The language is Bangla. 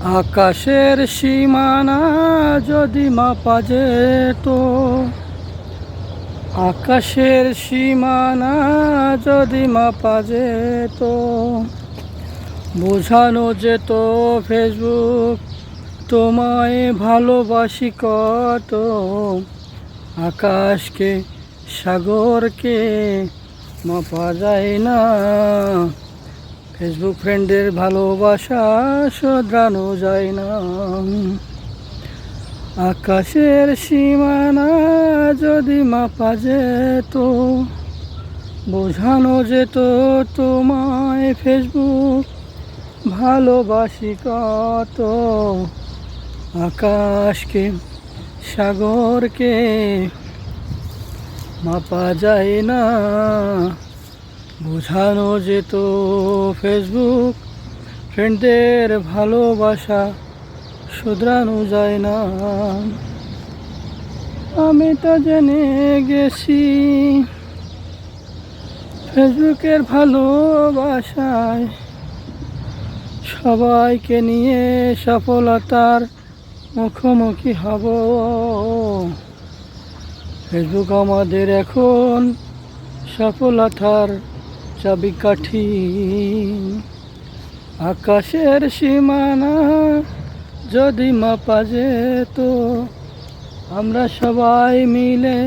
আকাশের সীমানা যদি মাপা যেত, আকাশের সীমানা যদি মাপা যেত, বোঝানো যেত ফেসবুক তোমায় ভালোবাসি কত, আকাশকে, সাগরকে মাপা যায় না। ফেসবুক ফ্রেন্ডের ভালোবাসা শোধরানো যায় না। আকাশের সীমানা যদি মাপা যেত, বোঝানো যেত তোমায় ফেসবুক ভালোবাসি কত। আকাশকে, সাগরকে মাপা যায় না। বোঝানো যেত ফেসবুক ফ্রেন্ডদের ভালোবাসা শুধরানো যায় না। আমি তো জেনে গেছি। ফেসবুকের ভালোবাসায় সবাইকে নিয়ে সফলতার মুখোমুখি হব। ফেসবুক আমাদের এখন সফলতার চাবিকাঠি। আকাশের সীমানা যদি মাপা যেত আমরা সবাই মিলে